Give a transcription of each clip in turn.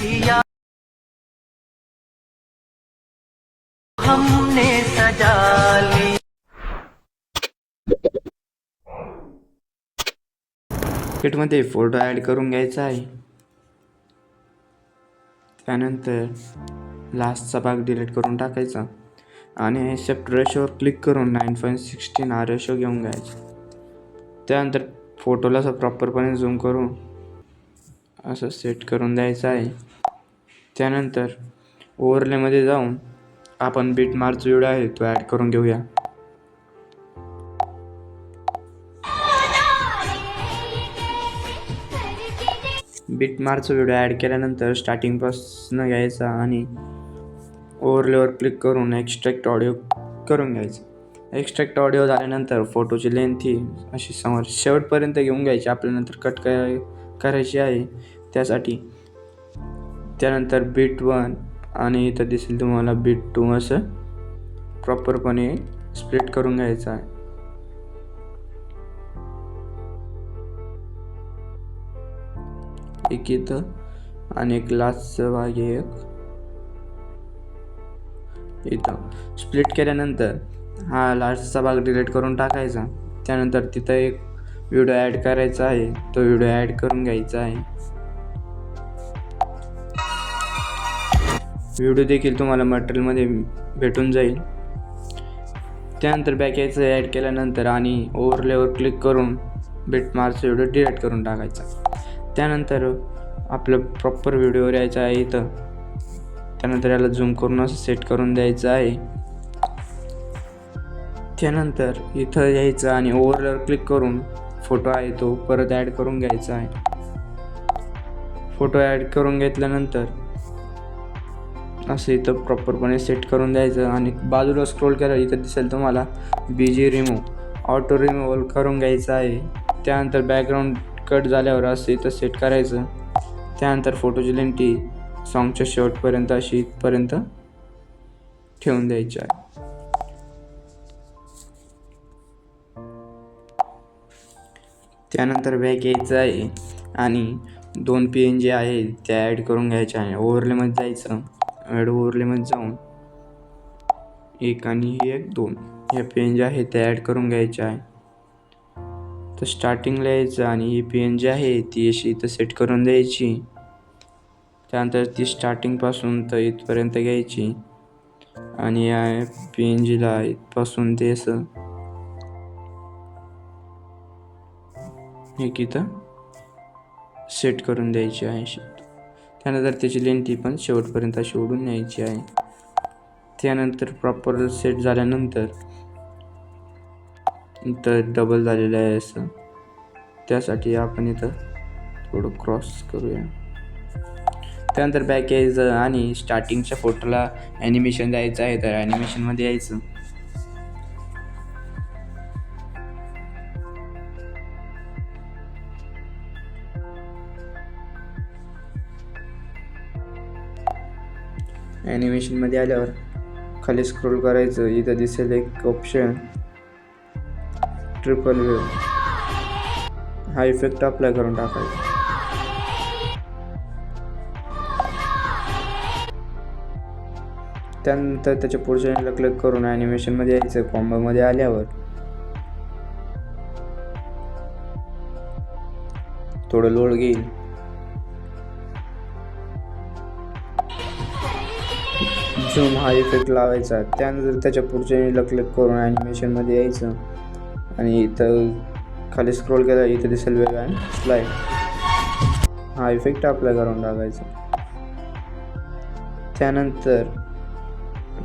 KIA. हमने सजा ली। मध्ये फोटो ॲड करून घ्यायचा आहे. त्यानंतर लास्टचा भाग डिलीट करून टाकायचा. आणि सेफ्ट रेशोवर क्लिक करून nine point sixteen R ratio घेऊन घ्यायचा. त्यानंतर फोटोला असं प्रॉपरपणे झूम करून असं सेट करून द्यायचं आहे. त्यानंतर ओव्हरलेमध्ये जाऊन आपण बीट मार्च व्हिडिओ आहे तो ॲड करून घेऊया. बीट मार्च व्हिडिओ ॲड केल्यानंतर स्टार्टिंगपासून घ्यायचा आणि ओव्हरलेवर क्लिक करून एक्स्ट्रॅक्ट ऑडिओ करून घ्यायचा. एक्स्ट्रॅक्ट ऑडिओ झाल्यानंतर फोटोची लेंथ ही अशी समोर शेवटपर्यंत घेऊन घ्यायची. आपल्यानंतर कट काय करायची आहे. त्यासाठी. त्यानंतर बीट वन आणि इथं दिसेल तुम्हाला बीट टू असं प्रॉपरपणे स्प्लिट करून घ्यायचं आहे. एक इथं आणि एक लास्टचा भाग आहे एक. इथं. स्प्लिट केल्यानंतर हा लास्टचा भाग डिलीट करून टाकायचा. त्यानंतर तिथं एक व्हिडिओ ॲड करायचा आहे. तो व्हिडिओ ॲड करून घ्यायचा आहे. व्हिडिओ देखील तुम्हाला मटेरियलमध्ये भेटून जाईल. त्यानंतर बॅक यायचं ॲड केल्यानंतर आणि ओव्हरलेवर क्लिक करून बिट मार्च व्हिडिओ डिलीट करून टाकायचा. त्यानंतर आपलं प्रॉपर व्हिडिओवर यायचं आहे इथं. त्यानंतर याला झूम करून असं सेट करून द्यायचं आहे. त्यानंतर इथं यायचं आणि ओव्हरलेवर क्लिक करून फोटो आहे तो परत ॲड करून घ्यायचा आहे. फोटो ॲड करून घेतल्यानंतर असं इथं प्रॉपरपणे सेट करून द्यायचं आणि बाजूला स्क्रोल केलं इथं दिसेल तुम्हाला B G remove auto removal करून घ्यायचं आहे. त्यानंतर बॅकग्राऊंड कट झाल्यावर असं इथं सेट करायचं. त्यानंतर फोटोची लेंटी सॉन्गच्या शेवटपर्यंत अशी इथपर्यंत ठेवून द्यायची आहे. त्यानंतर बॅग यायचं आहे आणि दोन पी एन जे आहे त्या ॲड करून घ्यायच्या आहे ओव्हरलेमध्ये जायचं. ॲड ओव्हरलेमध्ये जाऊन. एक आणि एक दोन. ह्या पेन एन जे आहे त्या ॲड करून घ्यायच्या आहे. तर स्टार्टिंगला यायचं आणि ही पी एन जी आहे ती अशी इथं सेट करून द्यायची. त्यानंतर ती स्टार्टिंगपासून तर इथपर्यंत घ्यायची. आणि या पी एन जीला इथपासून ते असं. एक इथं सेट करून द्यायची आहे अशी. त्यानंतर त्याची लेंटी पण शेवटपर्यंत अशी ओढून न्यायची आहे. त्यानंतर प्रॉपर सेट झाल्यानंतर इथं डबल झालेलं आहे असं. त्यासाठी आपण इथं थोडं क्रॉस करूया. त्यानंतर बॅक यायचं आणि स्टार्टिंगच्या फोटोला ॲनिमेशन द्यायचं आहे तर ॲनिमेशनमध्ये यायचं. ॲनिमेशनमध्ये आल्यावर खाली स्क्रोल करायचं इथं दिसेल एक ऑप्शन ट्रिपल वेव हा इफेक्ट अप्लाय करून टाकायचा. त्यानंतर त्याच्या पुढच्या क्लिक करून ॲनिमेशनमध्ये यायचं कॉम्बोमध्ये आल्यावर. थोडं लोड घेईल. झूम हा इफेक्ट लावायचा. त्यानंतर त्याच्या पुढच्या क्लिक करून ॲनिमेशनमध्ये यायचं आणि इथं खाली स्क्रोल केला इथं दिसेल वेगळा अँड स्लाईड हा इफेक्ट अप्लाय करून टाकायचा त्यानंतर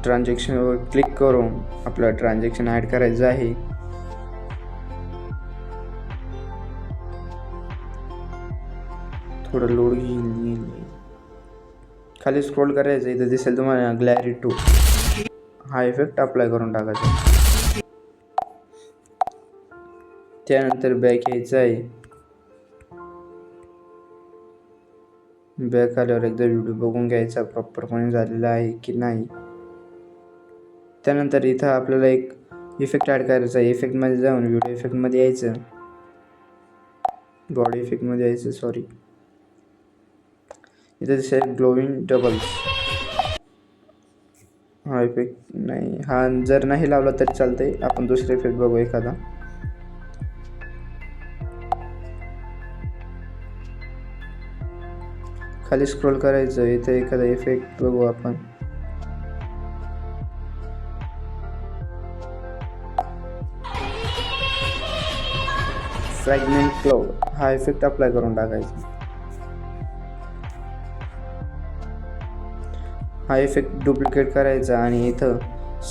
ट्रान्झॅक्शनवर क्लिक करून आपलं ट्रान्झॅक्शन ॲड करायचं आहे. थोडं लोड घेईल. खाली स्क्रोल करायचं इथं दिसेल तुम्हाला ग्लॅरी टू हा इफेक्ट अप्लाय करून टाकायचा. त्यानंतर बॅक यायचं आहे. बॅक आल्यावर एकदा व्हिडिओ बघून घ्यायचा प्रॉपरपणे झालेला आहे की नाही. त्यानंतर इथं आपल्याला एक इफेक्ट ॲड करायचा आहे. इफेक्टमध्ये जाऊन व्हिडिओ इफेक्टमध्ये यायचं. बॉडी इफेक्टमध्ये यायचं सॉरी इथे दिसेल ग्लोविंग डबल्स हा इफेक्ट नाही. हा जर नाही लावला तरी चालतंय. आपण दुसरा इफेक्ट बघू एखादा. खाली स्क्रोल करायचं इथे एखादा इफेक्ट बघू आपण. फ्रॅगमेंट क्लाउड हा इफेक्ट अप्लाय करून टाकायचा. हा इफेक्ट डुप्लिकेट करायचा आणि इथं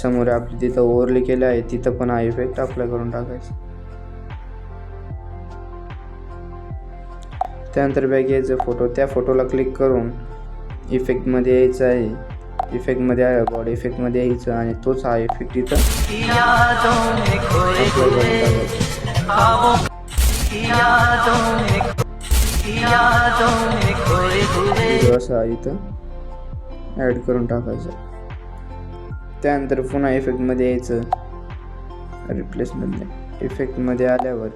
समोर आपली तिथं ओव्हरले केलं आहे तिथं पण हा इफेक्ट अप्लाय करून टाकायचा. त्यानंतर बॅग यायचं फोटो त्या फोटोला क्लिक करून इफेक्टमध्ये यायचं आहे. इफेक्टमध्ये आहे बॉडी इफेक्टमध्ये यायचं आणि तोच हा इफेक्ट तिथं यादों असा इथं. ॲड करून टाकायचं. त्यानंतर पुन्हा इफेक्टमध्ये यायचं. रिप्लेसमध्ये इफेक्टमध्ये आल्यावर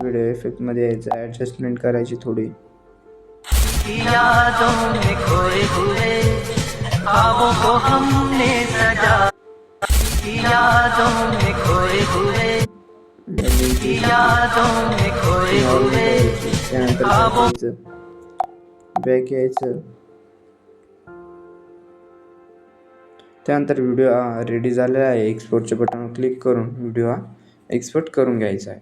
व्हिडिओ इफेक्टमध्ये यायचं. ॲडजस्टमेंट करायची थोडी. यादों बॅक यायचं. त्यानंतर व्हिडिओ हा रेडी झालेला आहे. एक्सपोर्टचे बटन क्लिक करून व्हिडिओ हा एक्सपोर्ट करून घ्यायचा आहे.